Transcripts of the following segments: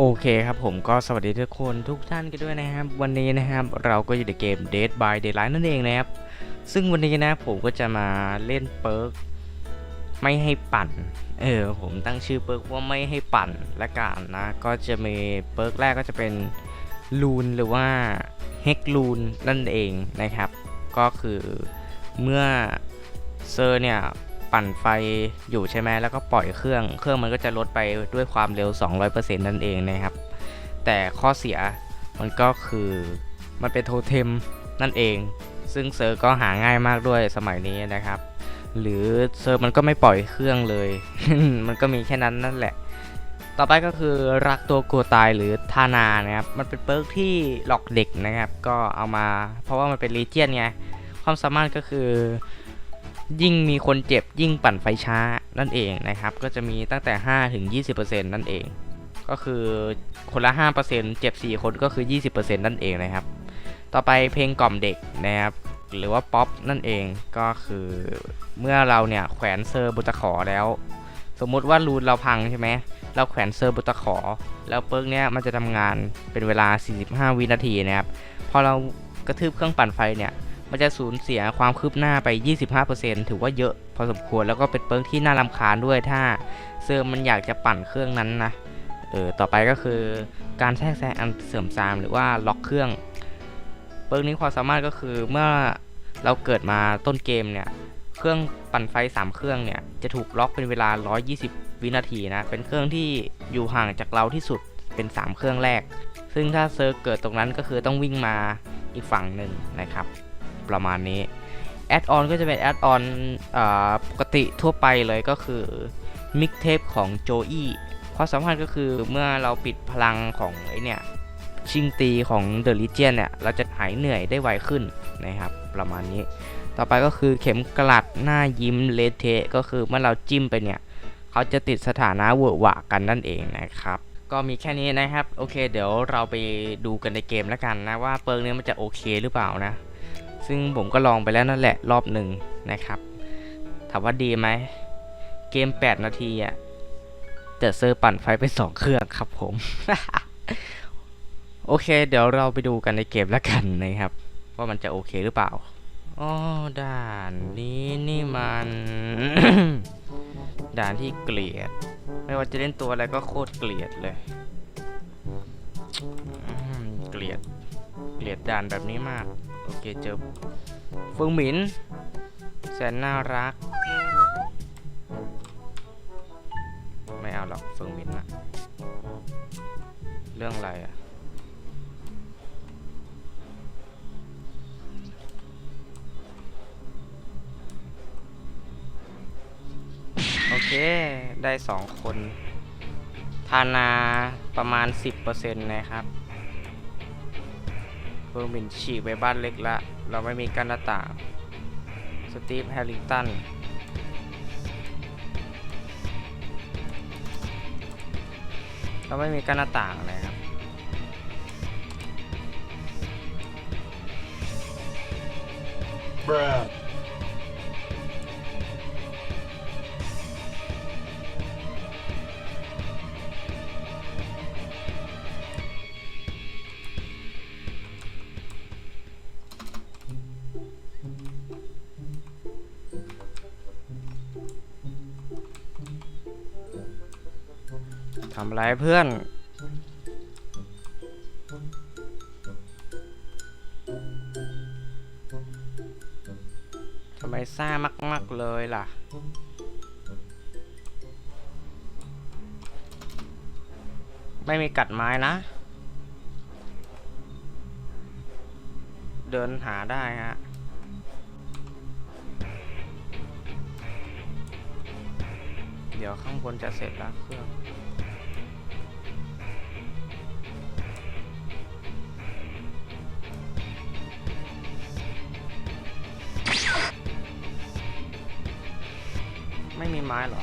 โอเคครับผมก็สวัสดีทุกคนทุกท่านกันด้วยนะครับ วันนี้นะครับเราก็อยู่ในเกม Dead by Daylight นั่นเองนะครับ ซึ่งวันนี้นะผมก็จะมาเล่นเปิร์กไม่ให้ปั่น เออผมตั้งชื่อเปิร์กว่าไม่ให้ปั่นละกันนะ ก็จะมีเปิร์กแรกก็จะเป็นลูนหรือว่าเฮกลูนนั่นเองนะครับ ก็คือเมื่อเซอร์เนี่ย ปั่นไฟอยู่ใช่ไหมแล้วก็ปล่อยเครื่อง เครื่องมันก็จะลดไปด้วยความเร็ว 200%นั่นเองนะครับ แต่ข้อเสียมันก็คือมันเป็นโทเทมนั่นเอง ซึ่งเซิร์ฟก็หาง่ายมากด้วยสมัยนี้นะครับ หรือเซิร์ฟมันก็ไม่ปล่อยเครื่องเลย มันก็มีแค่นั้นนั่นแหละ ต่อไปก็คือรักตัวกลัวตายหรือทานานะครับ มันเป็นเปิร์กที่หลอกเด็กนะครับ ก็เอามา เพราะว่ามันเป็นรีเจียนไง ความสามารถก็คือ ยิ่งมีคนเจ็บยิ่งปั่นไฟช้านั่นเองนะครับ ก็จะมีตั้งแต่ 5 ถึง 20%นั่นเอง ก็คือคนละ 5%เจ็บ 4 คนก็คือ 20%นั่นเองนะครับ ต่อไปเพลงกล่อมเด็กนะครับ หรือว่าป๊อปนั่นเองก็คือเมื่อเราเนี่ยแขวนเซอร์บนตะขอแล้ว สมมุติว่ารูนเราพังใช่ไหมเราแขวนเซอร์บนตะขอ แล้วเปิร์กเนี่ยมันจะทำงานเป็นเวลา 45 วินาทีนะครับ พอเรากระทืบเครื่องปั่นไฟเนี่ย มันจะสูญเสียความคืบหน้าไป 25%ถือว่าเยอะพอสมควรแล้วก็เป็นเปิร์กที่น่ารำคาญด้วยถ้าเซอร์มันอยากจะปั่นเครื่องนั้นนะเออต่อไปก็คือการแทรกแซงอันเสื่อมทรามหรือว่าล็อกเครื่อง เปิร์กนี้ความสามารถก็คือเมื่อเราเกิดมาต้นเกมเนี่ยเครื่องปั่นไฟ 3 เครื่องเนี่ยจะถูกล็อกเป็นเวลา 120 วินาทีนะเป็นเครื่องที่อยู่ห่างจากเราที่สุดเป็น 3 เครื่องแรก ซึ่งถ้าเซิร์ฟเกิดตรงนั้นก็คือต้องวิ่งมาอีกฝั่งหนึ่งนะครับ ประมาณนี้แอดออนก็จะเป็นแอดออนปกติทั่วไปเลยก็คือมิกเทปของโจอี้ความสำคัญก็คือเมื่อเราปิดพลังของไอเนี่ยชิงตีของเดอะลิเจียนเนี่ยเราจะหายเหนื่อยได้ไวขึ้นนะครับประมาณนี้ ต่อไปก็คือเข็มกลัดหน้ายิ้มเลเทก็คือเมื่อเราจิ้มไปเนี่ยเขาจะติดสถานะเวอร์วะกันนั่นเองนะครับก็มีแค่นี้นะครับ โอเค เดี๋ยวเราไปดูกันในเกมแล้วกันนะว่าเปิร์กเนี้ยมันจะโอเคหรือเปล่านะ ซึ่งผมก็ลองไปแล้วนั่นแหละรอบหนึ่งนะครับถามว่าดีไหมเกม 8 นาทีอะแต่เซอร์ปั่นไฟไป 2 เครื่องครับผม โอเค เดี๋ยวเราไปดูกันในเกมแล้วกันนะครับ ว่ามันจะโอเคหรือเปล่าอ๋อด่านนี้นี่มัน ด่านที่เกลียด ไม่ว่าจะเล่นตัวอะไรก็โคตรเกลียดเลย เกลียด เกลียดด่านแบบนี้มาก โอเคเจอเฟิงหมินแสนน่ารัก ไม่เอาหรอกเฟิงหมินอะเรื่องอะไรอะโอเค ได้สองคนทานาประมาณ 10%นะครับ เฟิร์มินฉีกไปบ้านเล็กละ เราไม่มีกันหน้าต่างสตีฟแฮร์ริงตันเราไม่มีกันหน้าต่างเลยครับบร ทำไรเพื่อน ทำไมซ่ามาก ๆ เลยล่ะ ไม่มีกัดไม้นะ เดินหาได้ฮะเดี๋ยวข้างบนจะเสร็จแล้วเครื่อง ไม่มีไม้เหรอ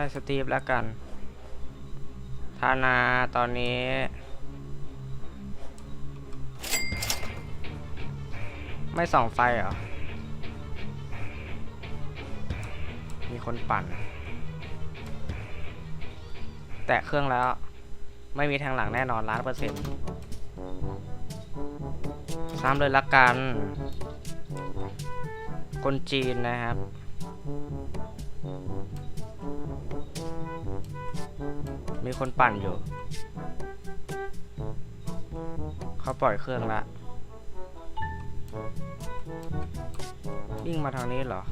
ได้สตีฟแล้วกัน ธานาตอนนี้ ไม่ส่องไฟเหรอ มีคนปั่น แตะเครื่องแล้ว ไม่มีทางหลังแน่นอนล้านเปอร์เซ็นต์ซ้ำเลยละกัน คนจีนนะครับ มีคนปั่นอยู่ เขาปล่อยเครื่องละวิ่งมาทางนี้เหรอ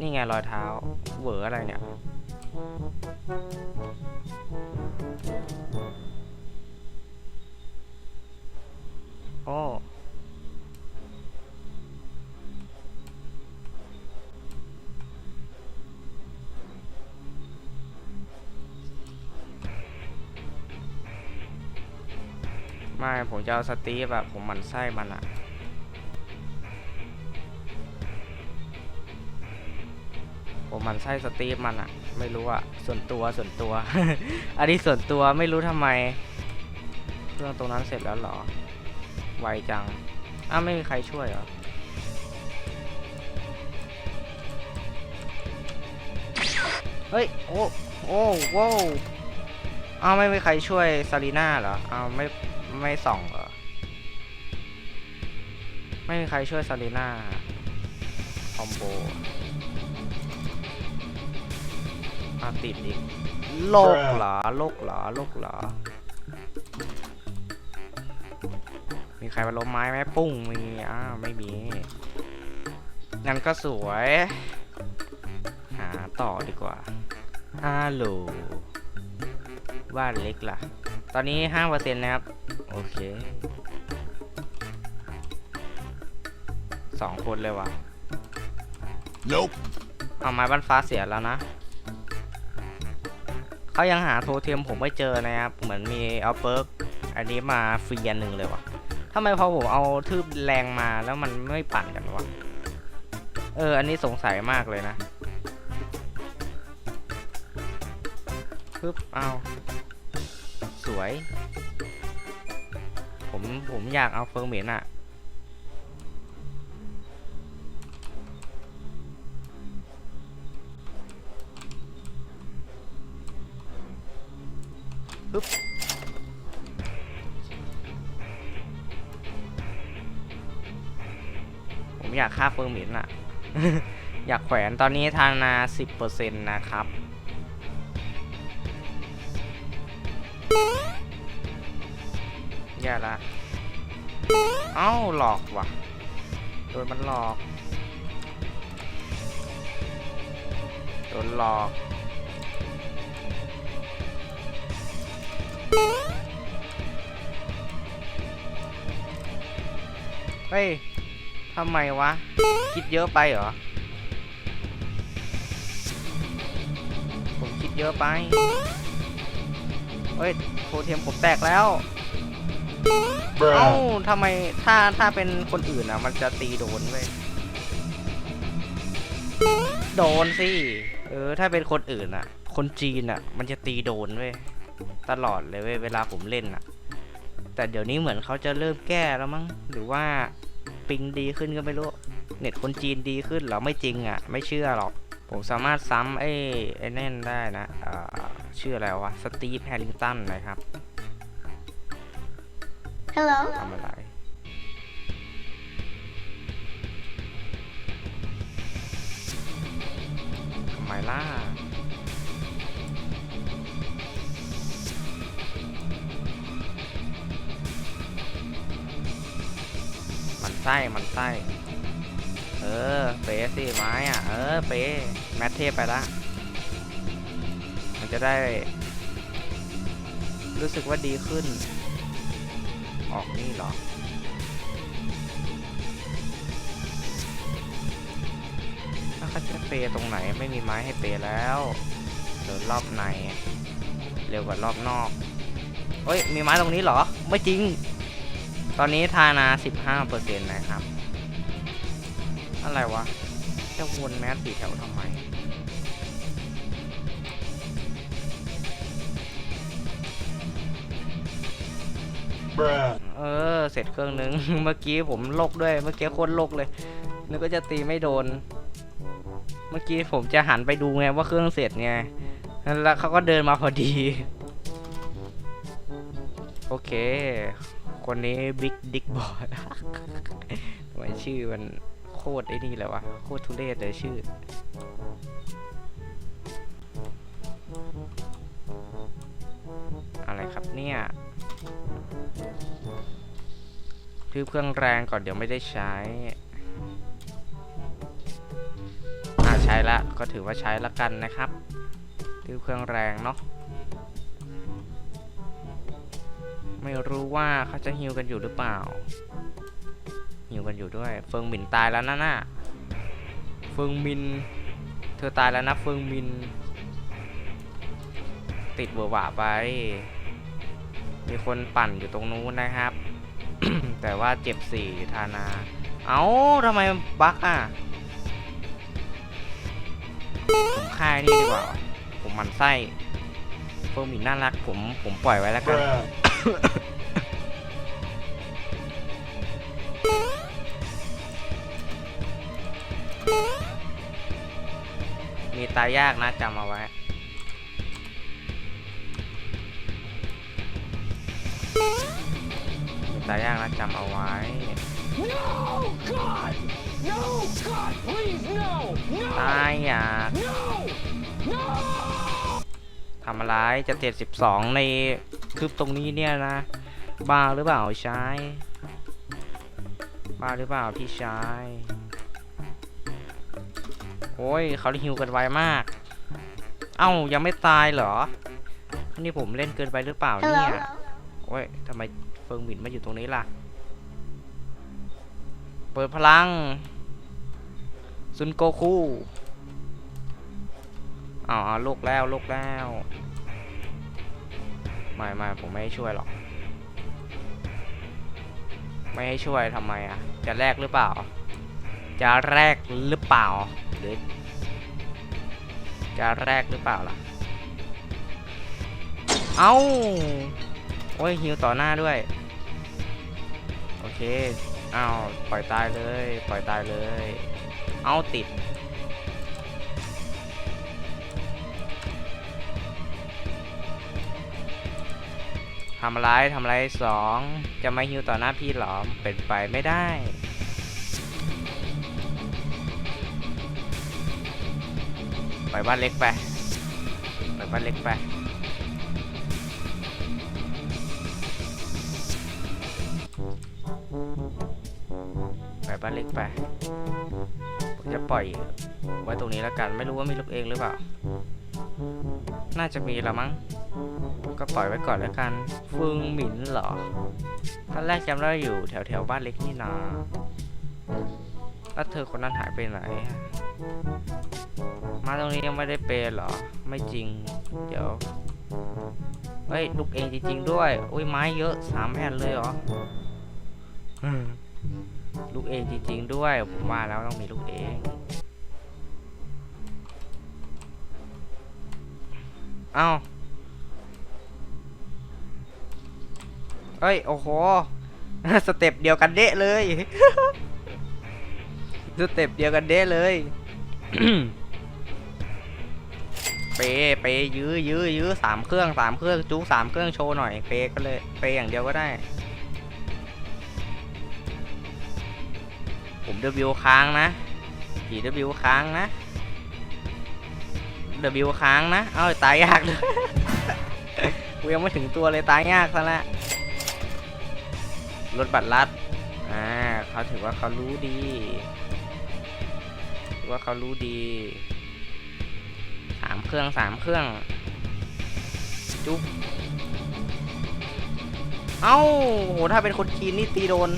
นี่ไงรอยเท้า เหวออะไรเนี่ย โอ้ ไม่ผมจะเอาสตีฟแบบผมหมันไส้มันอะผมหมันไส้สตีฟมันอะไม่รู้อะส่วนตัวส่วนตัว อันนี้ส่วนตัวไม่รู้ทำไมเครื่องตรงนั้นเสร็จแล้วเหรอ ไวจัง อ้าวไม่มีใครช่วยเหรอเฮ้ย โอ้ โอ้โว้วอ้าวไม่มีใครช่วยซารีน่าเหรออ้าวไม่ ไม่ส่องเหรอ ไม่มีใครช่วยซารีน่าคอมโบอาติดอีกโลกเหรอโลกเหรอโลกเหรอ มีใครมาล้มไม้ไหมปุ้งมีอ้าวไม่มี งั้นก็สวย หาต่อดีกว่าฮัลโหลบ้านเล็กล่ะ ตอนนี้ห้าเปอร์เซ็นต์นะครับ อเคสองคนเลยว่ะ Nope. เอาไม้บ้านฟ้าเสียแล้วนะเขายังหาโทเทมผมไม่เจอนะครับ เหมือนมีเอาเปิร์กอันนี้มาฟรีอันหนึ่งเลยว่ะทำไมพอผมเอาทืบแรงมาแล้วมันไม่ปั่นกันวะ เออ อันนี้สงสัยมากเลยนะปึ๊บเอาสวย ผมผมอยากเอาเฟิร์มเมนอะปึ๊บผมอยากฆ่าเฟิร์มเมนอะอยากแขวนตอนนี้ทางนา 10%นะครับ แย่ละเอ้าหลอกว่ะ โดนมันหลอก โดนหลอก เฮ้ย ทำไมวะ คิดเยอะไปเหรอ ผมคิดเยอะไป เฮ้ยโทเทมผมแตกแล้ว เอ้าทำไมถ้าถ้าเป็นคนอื่นอะ มันจะตีโดนเว้ยโดนสิเออ ถ้าเป็นคนอื่นอะ คนจีนอะ มันจะตีโดนเว้ยตลอดเลยเว้ยเวลาผมเล่นอะ แต่เดี๋ยวนี้เหมือนเขาจะเริ่มแก้แล้วมั้งหรือว่าปิงดีขึ้นก็ไม่รู้ เน็ตคนจีนดีขึ้นหรอไม่จริงอะ ไม่เชื่อหรอก ผมสามารถซ้ำไอ้ไอ้แน่นได้นะเอ่อชื่ออะไรวะสตีฟแฮร์ริงตันนะครับ Hello. ทำอะไรทำไมล่ะมันไส้มันไส้เออเป๊สิไม้อะ เออเป๊แมทเทพไปละ มันจะได้ รู้สึกว่าดีขึ้น ออกนี่เหรอ ถ้าเขาจะเปตรงไหนไม่มีไม้ให้เปแล้วเดินรอบใน เร็วกว่ารอบนอกเฮ้ย มีไม้ตรงนี้เหรอ ไม่จริง ตอนนี้ทานา 15%นะครับ อะไรวะ จะวนแมสสีแถวทำไม เออ เสร็จเครื่องนึง เมื่อกี้ผมโลกด้วย เมื่อกี้โคตรโลกเลย นึกว่าจะตีไม่โดน เมื่อกี้ผมจะหันไปดูไงว่าเครื่องเสร็จไง แล้วเขาก็เดินมาพอดี โอเค คนนี้บิ๊กดิกบอดทำไมชื่อมันโคตรไอ้นี่เลยวะ โคตรทุเรศเลยชื่อ ทืบเครื่องแรงก่อนเดี๋ยวไม่ได้ใช้ อ่าใช้ละก็ถือว่าใช้ละกันนะครับทืบเครื่องแรงเนาะ ไม่รู้ว่าเขาจะฮิวกันอยู่หรือเปล่า ฮิวกันอยู่ด้วย เฟิงหมินตายแล้วนะน่ะเฟิงมิน เธอตายแล้วนะเฟิงมิน ติดเบอร์หวาไปมีคนปั่นอยู่ตรงนู้นนะครับ แต่ว่าเจ็บสี่ทานา เอ้าทำไมบั๊กอะ ผมค่ายนี่ดีกว่า ผมมันไส้เฟิร์มินน่ารัก ผมผมปล่อยไว้แล้วกัน มีตายยากนะจำเอาไว้ ตายยากนะจำเอาไว้ No! God! No! God, please, no! ตา No! ยอยาก No! No! ทำอะไรจะ72ในคืบตรงนี้เนี่ยนะ บ้าหรือเปล่าชายบ้าหรือเปล่าพี่ชายโอ้ยเขาฮิวกันไวมาก เอ้ายังไม่ตายเหรอ นี่ผมเล่นเกินไปหรือเปล่าเนี่ย โอ้ยทำไม เฟิงหมินมาอยู่ตรงนี้ล่ะ เปิดพลัง ซุนโกคูอ้าวอ้าลูกแล้วลูกแล้ว ไม่ไม่ผมไม่ช่วยหรอก ไม่ให้ช่วยทำไมอะ จะแลกหรือเปล่า จะแลกหรือเปล่า หรือ จะแลกหรือเปล่าล่ะ เอ้า โอ้ยฮิวต่อหน้าด้วย เคอ้าวปล่อยตายเลย ปล่อยตายเลย เอาติด ทำอะไรทำอะไรสอง จะมาฮิวต่อหน้าพี่หรอเป็นไปไม่ได้ไปบ้านเล็กไปไปบ้านเล็กไป บ้านเล็กไปผมจะปล่อยไว้ตรงนี้แล้วกันไม่รู้ว่ามีลูกเองหรือเปล่า น่าจะมีละมั้ง ก็ปล่อยไว้ก่อนแล้วกันฟึงหมินเหรอตอนแรกจำได้อยู่แถวแถวบ้านเล็กนี่นาแล้วเธอคนนั้นหายไปไหน มาตรงนี้ยังไม่ได้เปย์เหรอ ไม่จริง เดี๋ยว เฮ้ยลูกเองจริงๆด้วย อุ้ยไม้เยอะสามแผ่นเลยเหรอ ลูกเองจริง ๆ ด้วย ผมว่าแล้วต้องมีลูกเองเอ้าเอ้ย โอ้โห สเต็ปเดียวกันเดะเลย สเต็ปเดียวกันเดะเลย เปย์เปย์ยื้อยื้อยื้อสามเครื่องสามเครื่องจุกสามเครื่องโชว์หน่อย เปย์ก็เลย เปย์อย่างเดียวก็ได้ W ค้างนะขี่ W ค้างนะ W ค้างนะ เอ้าตายยากเลยกูยังไม่ถึงตัวเลยตายยากซะและ้วรถบัตรลัด อ่าเขาถือว่าเขารู้ดี ถือว่าเขารู้ดี สามเครื่องสามเครื่อง จุ๊บ เอ้าโห ถ้าเป็นคนจีนนี่ตีโดน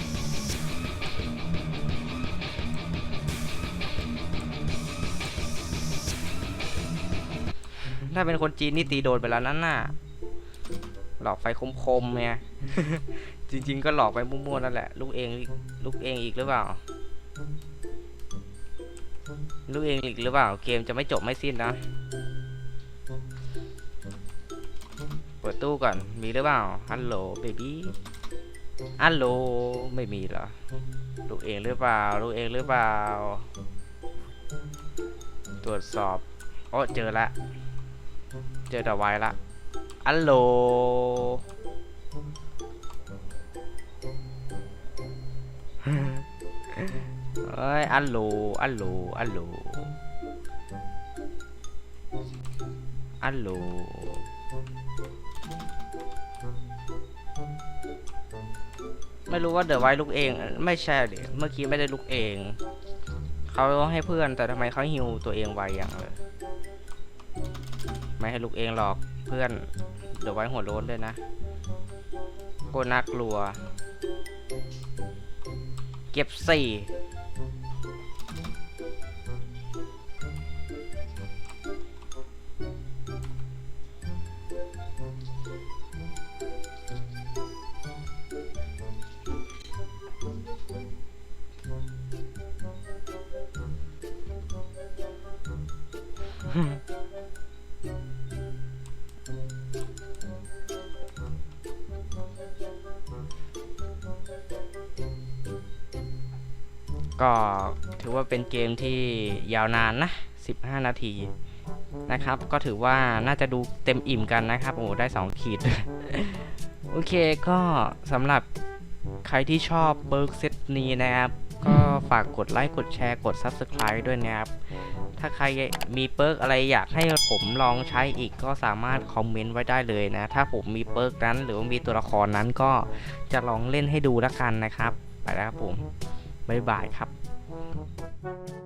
ถ้าเป็นคนจีนนี่ตีโดนไปแล้วนั่นน่ะ หลอกไฟคมๆเนี่ยจริง ๆ ก็หลอกไปมั่วๆนั่นแหละ ลูกเองลูกเองอีกหรือเปล่า ลูกเองอีกหรือเปล่า เกมจะไม่จบไม่สิ้นนะ เปิดตู้ก่อน มีหรือเปล่า ฮัลโหลเบบี้อัลโหล ไม่มีเหรอ ลูกเองหรือเปล่า ลูกเองหรือเปล่า ตรวจสอบ โอ้เจอละ เจอดาไว้ละอัลโหลเอ้ยอัลโหลอัลโหลอัลโหลอัลโหลไม่รู้ว่าเดอะไว้ลุกเอง ไม่ใช่เดี๋ยเมื่อกี้ไม่ได้ลุกเอง เขาให้เพื่อนแต่ทำไมเขาฮิวตัวเองไวอย่างเลย ไม่ให้ลุกเองหรอกเพื่อนเดี๋ยวไว้หัวโล้นด้วยนะโกน่ากลัว เก็บสี่ ว่าเป็นเกมที่ยาวนานนะ 15 นาทีนะครับ ก็ถือว่าน่าจะดูเต็มอิ่มกันนะครับ โอ้ได้ 2 ขีด โอเคก็สำหรับใครที่ชอบเบิร์กเซตนี้นะครับ ก็ฝากกดไลค์ กดแชร์ กด Subscribe ด้วยนะครับ ถ้าใครมีเปิร์กอะไรอยากให้ผมลองใช้อีกก็สามารถคอมเมนต์ไว้ได้เลยนะ ถ้าผมมีเปิร์กนั้น หรือว่ามีตัวละครนั้นก็จะลองเล่นให้ดูแล้วกันนะครับ ไปแล้วครับผม บ๊ายบายครับ Thank you.